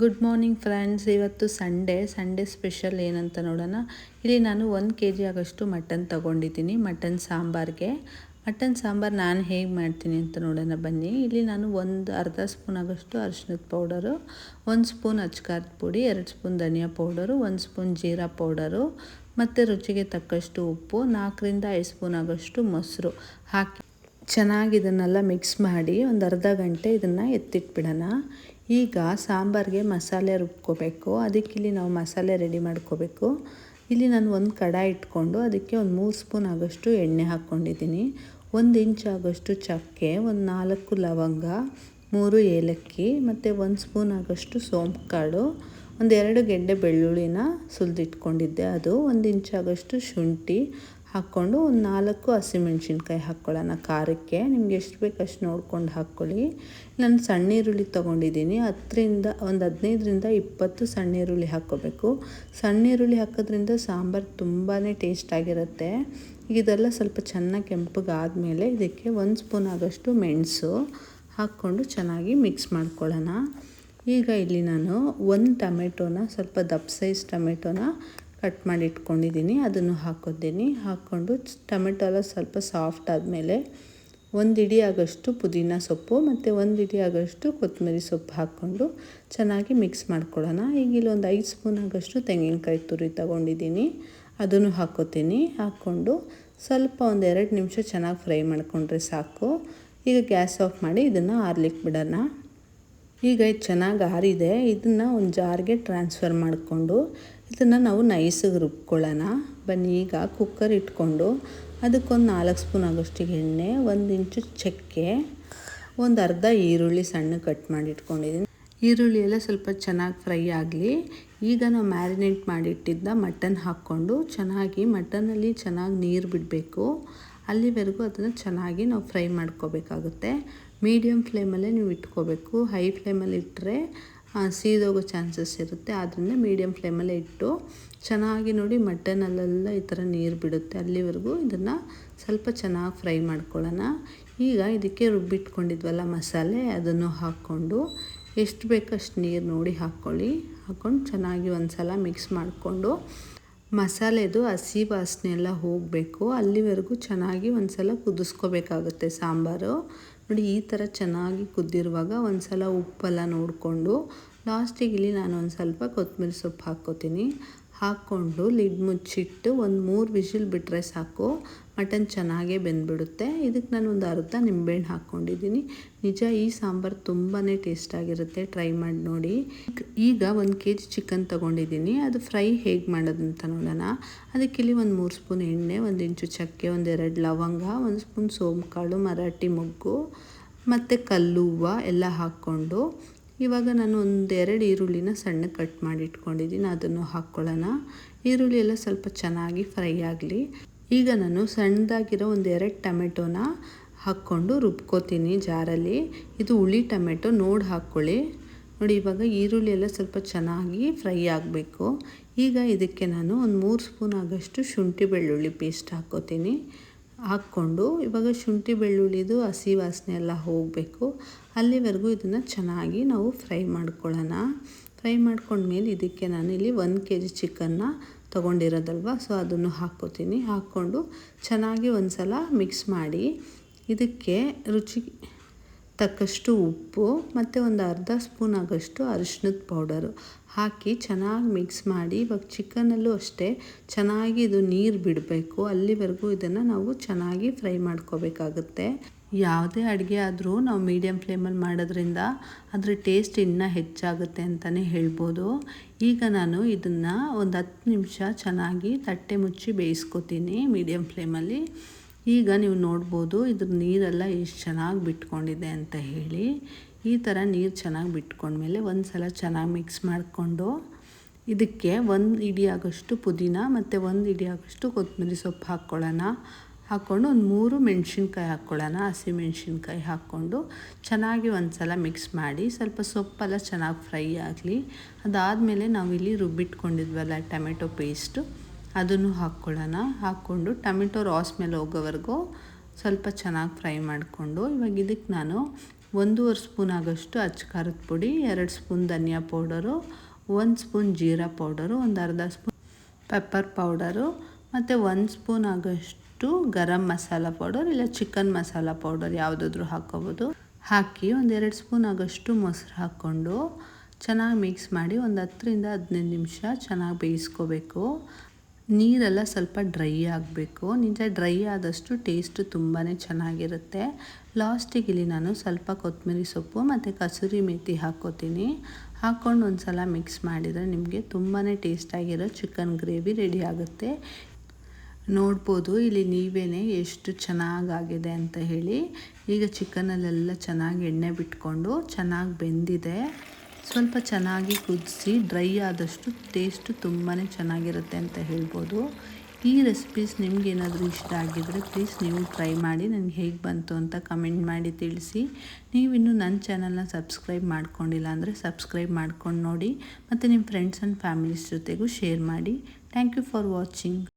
Good morning friends ಇವತ್ತು Sunday Sunday special ಏನಂತ ನೋಡೋಣ. ಇಲ್ಲಿ ನಾನು ಒಂದು ಕೆ ಜಿ ಆಗೋಷ್ಟು ಮಟನ್ ತೊಗೊಂಡಿದ್ದೀನಿ ಮಟನ್ ಸಾಂಬಾರಿಗೆ. ಮಟನ್ ಸಾಂಬಾರು ನಾನು ಹೇಗೆ ಮಾಡ್ತೀನಿ ಅಂತ ನೋಡೋಣ ಬನ್ನಿ. ಇಲ್ಲಿ ನಾನು ಒಂದು ಅರ್ಧ ಸ್ಪೂನ್ ಆಗೋಷ್ಟು ಅರಿಶಿನದ ಪೌಡರು ಒಂದು ಸ್ಪೂನ್ ಅಚ್ಕಾರದ ಪುಡಿ, ಎರಡು ಸ್ಪೂನ್ ಧನಿಯಾ ಪೌಡರು ಒಂದು ಸ್ಪೂನ್ ಜೀರಾ ಪೌಡರು ಮತ್ತು ರುಚಿಗೆ ತಕ್ಕಷ್ಟು ಉಪ್ಪು, ನಾಲ್ಕರಿಂದ ಐದು ಸ್ಪೂನ್ ಆಗೋಷ್ಟು ಮೊಸರು ಹಾಕಿ ಚೆನ್ನಾಗಿ ಇದನ್ನೆಲ್ಲ ಮಿಕ್ಸ್ ಮಾಡಿ ಒಂದು ಅರ್ಧ ಗಂಟೆ ಇದನ್ನು ಎತ್ತಿಟ್ಬಿಡೋಣ. ಈಗ ಸಾಂಬಾರಿಗೆ ಮಸಾಲೆ ರುಬ್ಕೋಬೇಕು. ಅದಕ್ಕೆ ಇಲ್ಲಿ ನಾವು ಮಸಾಲೆ ರೆಡಿ ಮಾಡ್ಕೋಬೇಕು. ಇಲ್ಲಿ ನಾನು ಒಂದು ಕಡಾಯಿ ಇಟ್ಕೊಂಡು ಅದಕ್ಕೆ ಒಂದು ಮೂರು ಸ್ಪೂನ್ ಆಗೋಷ್ಟು ಎಣ್ಣೆ ಹಾಕ್ಕೊಂಡಿದ್ದೀನಿ. ಒಂದು ಇಂಚ್ ಆಗೋಷ್ಟು ಚಕ್ಕೆ, ಒಂದು ನಾಲ್ಕು ಲವಂಗ, ಮೂರು ಏಲಕ್ಕಿ ಮತ್ತು ಒಂದು ಸ್ಪೂನ್ ಆಗೋಷ್ಟು ಸೋಂಪು ಕಾಳು ಒಂದೆರಡು ಗೆಡ್ಡೆ ಬೆಳ್ಳುಳ್ಳಿನ ಸುಲಿದಿಟ್ಕೊಂಡಿದ್ದೆ. ಅದು ಒಂದು ಇಂಚ್ ಆಗೋಷ್ಟು ಶುಂಠಿ ಹಾಕ್ಕೊಂಡು ಒಂದು ನಾಲ್ಕು ಹಸಿಮೆಣ್ಸಿನ್ಕಾಯಿ ಹಾಕ್ಕೊಳ್ಳೋಣ. ಖಾರಕ್ಕೆ ನಿಮ್ಗೆ ಎಷ್ಟು ಬೇಕು ಅಷ್ಟು ನೋಡ್ಕೊಂಡು ಹಾಕ್ಕೊಳ್ಳಿ. ನಾನು ಸಣ್ಣ ಈರುಳ್ಳಿ ತೊಗೊಂಡಿದ್ದೀನಿ. ಹತ್ತರಿಂದ ಒಂದು ಹದಿನೈದರಿಂದ ಇಪ್ಪತ್ತು ಸಣ್ಣ ಈರುಳ್ಳಿ ಹಾಕ್ಕೋಬೇಕು. ಸಣ್ಣ ಈರುಳ್ಳಿ ಹಾಕೋದ್ರಿಂದ ಸಾಂಬಾರು ತುಂಬಾ ಟೇಸ್ಟಾಗಿರುತ್ತೆ ಆಗಿರುತ್ತೆ. ಇದೆಲ್ಲ ಸ್ವಲ್ಪ ಚೆನ್ನಾಗಿ ಕೆಂಪಗಾದಮೇಲೆ ಇದಕ್ಕೆ ಒಂದು ಸ್ಪೂನ್ ಆಗೋಷ್ಟು ಮೆಣಸು ಹಾಕ್ಕೊಂಡು ಚೆನ್ನಾಗಿ ಮಿಕ್ಸ್ ಮಾಡ್ಕೊಳ್ಳೋಣ. ಈಗ ಇಲ್ಲಿ ನಾನು ಒಂದು ಟೊಮೆಟೊನ, ಸ್ವಲ್ಪ ದಪ್ಪ ಸೈಜ್ ಟೊಮೆಟೊನ ಕಟ್ ಮಾಡಿ ಇಟ್ಕೊಂಡಿದ್ದೀನಿ, ಅದನ್ನು ಹಾಕೋತೀನಿ. ಹಾಕ್ಕೊಂಡು ಟೊಮೆಟೊ ಎಲ್ಲ ಸ್ವಲ್ಪ ಸಾಫ್ಟ್ ಆದಮೇಲೆ ಒಂದು ಇಡಿ ಆಗೋಷ್ಟು ಪುದೀನ ಸೊಪ್ಪು ಮತ್ತು ಒಂದು ಇಡಿ ಆಗೋಷ್ಟು ಕೊತ್ತಂಬರಿ ಸೊಪ್ಪು ಹಾಕ್ಕೊಂಡು ಚೆನ್ನಾಗಿ ಮಿಕ್ಸ್ ಮಾಡ್ಕೊಳ್ಳೋಣ. ಈಗ ಇಲ್ಲೊಂದು ಐದು ಸ್ಪೂನ್ ಆಗೋಷ್ಟು ತೆಂಗಿನಕಾಯಿ ತುರಿ ತಗೊಂಡಿದ್ದೀನಿ, ಅದನ್ನು ಹಾಕೋತೀನಿ. ಹಾಕ್ಕೊಂಡು ಸ್ವಲ್ಪ ಒಂದು ಎರಡು ನಿಮಿಷ ಚೆನ್ನಾಗಿ ಫ್ರೈ ಮಾಡಿಕೊಂಡ್ರೆ ಸಾಕು. ಈಗ ಗ್ಯಾಸ್ ಆಫ್ ಮಾಡಿ ಇದನ್ನು ಆರ್ಲಿಕ್ಕೆ ಬಿಡೋಣ. ಈಗ ಇದು ಚೆನ್ನಾಗಿ ಆರಿದೆ, ಇದನ್ನು ಒಂದು ಜಾರ್ಗೆ ಟ್ರಾನ್ಸ್ಫರ್ ಮಾಡಿಕೊಂಡು ಇದನ್ನು ನಾವು ನೈಸಿಗೆ ರುಬ್ಕೊಳ್ಳೋಣ. ಬನ್ನಿ, ಈಗ ಕುಕ್ಕರ್ ಇಟ್ಕೊಂಡು ಅದಕ್ಕೊಂದು ನಾಲ್ಕು ಸ್ಪೂನ್ ಆಗೋಷ್ಟಿಗೆ ಎಣ್ಣೆ, ಒಂದು ಇಂಚು ಚಕ್ಕೆ, ಒಂದು ಅರ್ಧ ಈರುಳ್ಳಿ ಸಣ್ಣ ಕಟ್ ಮಾಡಿ ಇಟ್ಕೊಂಡಿದ್ದೀನಿ ಈರುಳ್ಳಿ ಎಲ್ಲ ಸ್ವಲ್ಪ ಚೆನ್ನಾಗಿ ಫ್ರೈ ಆಗಲಿ. ಈಗ ನಾವು ಮ್ಯಾರಿನೇಟ್ ಮಾಡಿಟ್ಟಿದ್ದ ಮಟನ್ ಹಾಕ್ಕೊಂಡು ಚೆನ್ನಾಗಿ ಮಟನಲ್ಲಿ ಚೆನ್ನಾಗಿ ನೀರು ಬಿಡಬೇಕು. ಅಲ್ಲಿವರೆಗೂ ಅದನ್ನು ಚೆನ್ನಾಗಿ ನಾವು ಫ್ರೈ ಮಾಡ್ಕೋಬೇಕಾಗುತ್ತೆ. ಮೀಡಿಯಮ್ ಫ್ಲೇಮಲ್ಲೇ ನೀವು ಇಟ್ಕೋಬೇಕು. ಹೈ ಫ್ಲೇಮಲ್ಲಿ ಇಟ್ಟರೆ ಸೀದೋಗೋ ಚಾನ್ಸಸ್ ಇರುತ್ತೆ. ಆದ್ದರಿಂದ ಮೀಡಿಯಮ್ ಫ್ಲೇಮಲ್ಲೇ ಇಟ್ಟು ಚೆನ್ನಾಗಿ ನೋಡಿ ಮಟನಲ್ಲೆಲ್ಲ ಈ ಥರ ನೀರು ಬಿಡುತ್ತೆ. ಅಲ್ಲಿವರೆಗೂ ಇದನ್ನು ಸ್ವಲ್ಪ ಚೆನ್ನಾಗಿ ಫ್ರೈ ಮಾಡ್ಕೊಳ್ಳೋಣ. ಈಗ ಇದಕ್ಕೆ ರುಬ್ಬಿಟ್ಕೊಂಡಿದ್ವಲ್ಲ ಮಸಾಲೆ, ಅದನ್ನು ಹಾಕ್ಕೊಂಡು ಎಷ್ಟು ಬೇಕಷ್ಟು ನೀರು ನೋಡಿ ಹಾಕ್ಕೊಳ್ಳಿ. ಹಾಕ್ಕೊಂಡು ಚೆನ್ನಾಗಿ ಒಂದು ಸಲ ಮಿಕ್ಸ್ ಮಾಡಿಕೊಂಡು ಮಸಾಲೆದು ಹಸಿ ವಾಸನೆ ಎಲ್ಲ ಹೋಗಬೇಕು. ಅಲ್ಲಿವರೆಗೂ ಚೆನ್ನಾಗಿ ಒಂದು ಸಲ ಕುದಿಸ್ಕೋಬೇಕಾಗುತ್ತೆ ಸಾಂಬಾರು. ನೋಡಿ, ಈ ಥರ ಚೆನ್ನಾಗಿ ಕುದ್ದಿರುವಾಗ ಒಂದು ಸಲ ಉಪ್ಪೆಲ್ಲ ನೋಡಿಕೊಂಡು ಲಾಸ್ಟಿಗೆ ಇಲ್ಲಿ ನಾನು ಒಂದು ಸ್ವಲ್ಪ ಕೊತ್ತಂಬರಿ ಸೊಪ್ಪು ಹಾಕ್ಕೋತೀನಿ. ಹಾಕ್ಕೊಂಡು ಲಿಡ್ ಮುಚ್ಚಿಟ್ಟು ಒಂದು ಮೂರು ವಿಷಿಲ್ ಬಿಟ್ಟರೆ ಸಾಕು. ಮಟನ್ ಚೆನ್ನಾಗೇ ಬೆಂದ್ಬಿಡುತ್ತೆ. ಇದಕ್ಕೆ ನಾನು ಒಂದು ಅರ್ಧ ನಿಂಬೆಹಣ್ಣು ಹಾಕ್ಕೊಂಡಿದ್ದೀನಿ ನಿಜ ಈ ಸಾಂಬಾರು ತುಂಬಾ ಟೇಸ್ಟಾಗಿರುತ್ತೆ ಟ್ರೈ ಮಾಡಿ ನೋಡಿ. ಈಗ ಒಂದು ಕೆ ಜಿ ಚಿಕನ್ ತೊಗೊಂಡಿದ್ದೀನಿ. ಅದು ಫ್ರೈ ಹೇಗೆ ಮಾಡೋದಂತ ನೋಡೋಣ. ಅದಕ್ಕೆ ಇಲ್ಲಿ ಒಂದು ಮೂರು ಸ್ಪೂನ್ ಎಣ್ಣೆ, ಒಂದು ಇಂಚು ಚಕ್ಕೆ ಒಂದೆರಡು ಲವಂಗ, ಒಂದು ಸ್ಪೂನ್ ಸೋಂಪು ಕಾಳು ಮರಾಠಿ ಮೊಗ್ಗು, ಮತ್ತು ಕಲ್ಲು ಹೂವು ಎಲ್ಲ ಹಾಕ್ಕೊಂಡು ಇವಾಗ ನಾನು ಒಂದೆರಡು ಈರುಳ್ಳಿನ ಸಣ್ಣ ಕಟ್ ಮಾಡಿ ಇಟ್ಕೊಂಡಿದ್ದೀನಿ, ಅದನ್ನು ಹಾಕ್ಕೊಳ್ಳೋಣ. ಈರುಳ್ಳಿ ಎಲ್ಲ ಸ್ವಲ್ಪ ಚೆನ್ನಾಗಿ ಫ್ರೈ ಆಗಲಿ. ಈಗ ನಾನು ಸಣ್ಣದಾಗಿರೋ ಒಂದೆರಡು ಟೊಮೆಟೊನ ಹಾಕ್ಕೊಂಡು ರುಬ್ಕೋತೀನಿ ಜಾರಲ್ಲಿ. ಇದು ಹುಳಿ ಟೊಮೆಟೊ, ನೋಡಿ ಹಾಕ್ಕೊಳ್ಳಿ. ನೋಡಿ, ಇವಾಗ ಈರುಳ್ಳಿ ಎಲ್ಲ ಸ್ವಲ್ಪ ಚೆನ್ನಾಗಿ ಫ್ರೈ ಆಗಬೇಕು. ಈಗ ಇದಕ್ಕೆ ನಾನು ಒಂದು ಮೂರು ಸ್ಪೂನ್ ಆಗೋಷ್ಟು ಶುಂಠಿ ಬೆಳ್ಳುಳ್ಳಿ ಪೇಸ್ಟ್ ಹಾಕ್ಕೋತೀನಿ. ಹಾಕ್ಕೊಂಡು ಇವಾಗ ಶುಂಠಿ ಬೆಳ್ಳುಳ್ಳಿದು ಹಸಿ ವಾಸನೆ ಎಲ್ಲ ಹೋಗಬೇಕು. ಅಲ್ಲಿವರೆಗೂ ಇದನ್ನು ಚೆನ್ನಾಗಿ ನಾವು ಫ್ರೈ ಮಾಡ್ಕೊಳ್ಳೋಣ. ಫ್ರೈ ಮಾಡ್ಕೊಂಡ್ಮೇಲೆ ಇದಕ್ಕೆ ನಾನು ಇಲ್ಲಿ ಒಂದು ಕೆ ಜಿ ಚಿಕನ್ನ ತೊಗೊಂಡಿರೋದಲ್ವ? ಸೊ, ಅದನ್ನು ಹಾಕ್ಕೋತೀನಿ. ಹಾಕ್ಕೊಂಡು ಚೆನ್ನಾಗಿ ಒಂದು ಸಲ ಮಿಕ್ಸ್ ಮಾಡಿ ಇದಕ್ಕೆ ರುಚಿ ತಕ್ಕಷ್ಟು ಉಪ್ಪು ಮತ್ತು ಒಂದು ಅರ್ಧ ಸ್ಪೂನ್ ಆಗೋಷ್ಟು ಅರಿಶಿನದ ಪೌಡರು ಹಾಕಿ ಚೆನ್ನಾಗಿ ಮಿಕ್ಸ್ ಮಾಡಿ, ಇವಾಗ ಚಿಕನಲ್ಲೂ ಅಷ್ಟೇ ಚೆನ್ನಾಗಿ ಇದು ನೀರು ಬಿಡಬೇಕು. ಅಲ್ಲಿವರೆಗೂ ಇದನ್ನು ನಾವು ಚೆನ್ನಾಗಿ ಫ್ರೈ ಮಾಡ್ಕೋಬೇಕಾಗುತ್ತೆ. ಯಾವುದೇ ಅಡುಗೆ ಆದರೂ ನಾವು ಮೀಡಿಯಮ್ ಫ್ಲೇಮಲ್ಲಿ ಮಾಡೋದ್ರಿಂದ ಅದರ ಟೇಸ್ಟ್ ಇನ್ನೂ ಹೆಚ್ಚಾಗುತ್ತೆ ಅಂತಲೇ ಹೇಳ್ಬೋದು. ಈಗ ನಾನು ಇದನ್ನು ಒಂದು ಹತ್ತು ನಿಮಿಷ ಚೆನ್ನಾಗಿ ತಟ್ಟೆ ಮುಚ್ಚಿ ಬೇಯಿಸ್ಕೊತೀನಿ ಮೀಡಿಯಮ್ ಫ್ಲೇಮಲ್ಲಿ. ಈಗ ನೀವು ನೋಡ್ಬೋದು ಇದ್ರ ನೀರೆಲ್ಲ ಎಷ್ಟು ಚೆನ್ನಾಗಿ ಬಿಟ್ಕೊಂಡಿದೆ ಅಂತ ಹೇಳಿ. ಈ ಥರ ನೀರು ಚೆನ್ನಾಗಿ ಬಿಟ್ಕೊಂಡ್ಮೇಲೆ ಒಂದು ಸಲ ಚೆನ್ನಾಗಿ ಮಿಕ್ಸ್ ಮಾಡಿಕೊಂಡು ಇದಕ್ಕೆ ಒಂದು ಇಡಿ ಆಗೋಷ್ಟು ಪುದೀನ ಮತ್ತು ಒಂದು ಇಡಿ ಆಗೋಷ್ಟು ಕೊತ್ತಂಬರಿ ಸೊಪ್ಪು ಹಾಕ್ಕೊಳ್ಳೋಣ. ಹಾಕ್ಕೊಂಡು ಒಂದು ಮೂರು ಮೆಣಸಿನ್ಕಾಯಿ ಹಾಕ್ಕೊಳ್ಳೋಣ. ಹಸಿ ಮೆಣಸಿನ್ಕಾಯಿ ಹಾಕ್ಕೊಂಡು ಚೆನ್ನಾಗಿ ಒಂದು ಸಲ ಮಿಕ್ಸ್ ಮಾಡಿ ಸ್ವಲ್ಪ ಸೊಪ್ಪೆಲ್ಲ ಚೆನ್ನಾಗಿ ಫ್ರೈ ಆಗಲಿ. ಅದಾದಮೇಲೆ ನಾವಿಲ್ಲಿ ರುಬ್ಬಿಟ್ಕೊಂಡಿದ್ವಲ್ಲ ಟೊಮೆಟೊ ಪೇಸ್ಟು ಅದನ್ನು ಹಾಕ್ಕೊಳ್ಳೋಣ. ಹಾಕ್ಕೊಂಡು ಟೊಮೆಟೊ ರಾಸ್ ಮೇಲೆ ಹೋಗೋವರೆಗೂ ಸ್ವಲ್ಪ ಚೆನ್ನಾಗಿ ಫ್ರೈ ಮಾಡಿಕೊಂಡು ಇವಾಗ ಇದಕ್ಕೆ ನಾನು ಒಂದೂವರೆ ಸ್ಪೂನ್ ಆಗೋಷ್ಟು ಅಚ್ಚ ಖಾರದ ಪುಡಿ, ಎರಡು ಸ್ಪೂನ್ ಧನಿಯಾ ಪೌಡರು, ಒಂದು ಸ್ಪೂನ್ ಜೀರಾ ಪೌಡರು, ಒಂದು ಅರ್ಧ ಸ್ಪೂನ್ ಪೆಪ್ಪರ್ ಪೌಡರು ಮತ್ತು ಒಂದು ಸ್ಪೂನ್ ಆಗೋಷ್ಟು ಗರಂ ಮಸಾಲ ಪೌಡರ್ ಇಲ್ಲ ಚಿಕನ್ ಮಸಾಲ ಪೌಡರ್ ಯಾವುದಾದ್ರೂ ಹಾಕ್ಕೋಬೋದು. ಹಾಕಿ ಒಂದೆರಡು ಸ್ಪೂನ್ ಆಗೋಷ್ಟು ಮೊಸರು ಹಾಕ್ಕೊಂಡು ಚೆನ್ನಾಗಿ ಮಿಕ್ಸ್ ಮಾಡಿ ಒಂದು ಹತ್ತರಿಂದ ಹದಿನೈದು ನಿಮಿಷ ಚೆನ್ನಾಗಿ ಬೇಯಿಸ್ಕೋಬೇಕು. ನೀರೆಲ್ಲ ಸ್ವಲ್ಪ ಡ್ರೈ ಆಗಬೇಕು. ನಿಜ ಡ್ರೈ ಆದಷ್ಟು ಟೇಸ್ಟು ತುಂಬಾ ಚೆನ್ನಾಗಿರುತ್ತೆ. ಲಾಸ್ಟಿಗೆ ಇಲ್ಲಿ ನಾನು ಸ್ವಲ್ಪ ಕೊತ್ತಂಬರಿ ಸೊಪ್ಪು ಮತ್ತು ಕಸೂರಿ ಮೇಥಿ ಹಾಕ್ಕೋತೀನಿ. ಹಾಕ್ಕೊಂಡು ಒಂದು ಸಲ ಮಿಕ್ಸ್ ಮಾಡಿದರೆ ನಿಮಗೆ ತುಂಬಾ ಟೇಸ್ಟಾಗಿರೋ ಚಿಕನ್ ಗ್ರೇವಿ ರೆಡಿ ಆಗುತ್ತೆ. ನೋಡ್ಬೋದು ಇಲ್ಲಿ ನೀವೇ ಎಷ್ಟು ಚೆನ್ನಾಗಾಗಿದೆ ಅಂತ ಹೇಳಿ. ಈಗ ಚಿಕನಲ್ಲೆಲ್ಲ ಚೆನ್ನಾಗಿ ಎಣ್ಣೆ ಬಿಟ್ಕೊಂಡು ಚೆನ್ನಾಗಿ ಬೆಂದಿದೆ. ಸ್ವಲ್ಪ ಚೆನ್ನಾಗಿ ಕುದಿಸಿ ಡ್ರೈ ಆದಷ್ಟು ಟೇಸ್ಟು ತುಂಬಾ ಚೆನ್ನಾಗಿರುತ್ತೆ ಅಂತ ಹೇಳ್ಬೋದು. ಈ ರೆಸಿಪೀಸ್ ನಿಮ್ಗೆ ಏನಾದರೂ ಇಷ್ಟ ಆಗಿದ್ದರೆ ಪ್ಲೀಸ್ ನೀವು ಟ್ರೈ ಮಾಡಿ ನನಗೆ ಹೇಗೆ ಬಂತು ಅಂತ ಕಮೆಂಟ್ ಮಾಡಿ ತಿಳಿಸಿ. ನೀವಿನ್ನೂ ನನ್ನ ಚಾನಲ್ನ ಸಬ್ಸ್ಕ್ರೈಬ್ ಮಾಡ್ಕೊಂಡಿಲ್ಲ ಅಂದರೆ ಸಬ್ಸ್ಕ್ರೈಬ್ ಮಾಡ್ಕೊಂಡು ನೋಡಿ, ಮತ್ತು ನಿಮ್ಮ ಫ್ರೆಂಡ್ಸ್ ಆ್ಯಂಡ್ ಫ್ಯಾಮಿಲೀಸ್ ಜೊತೆಗೂ ಶೇರ್ ಮಾಡಿ. Thank you for watching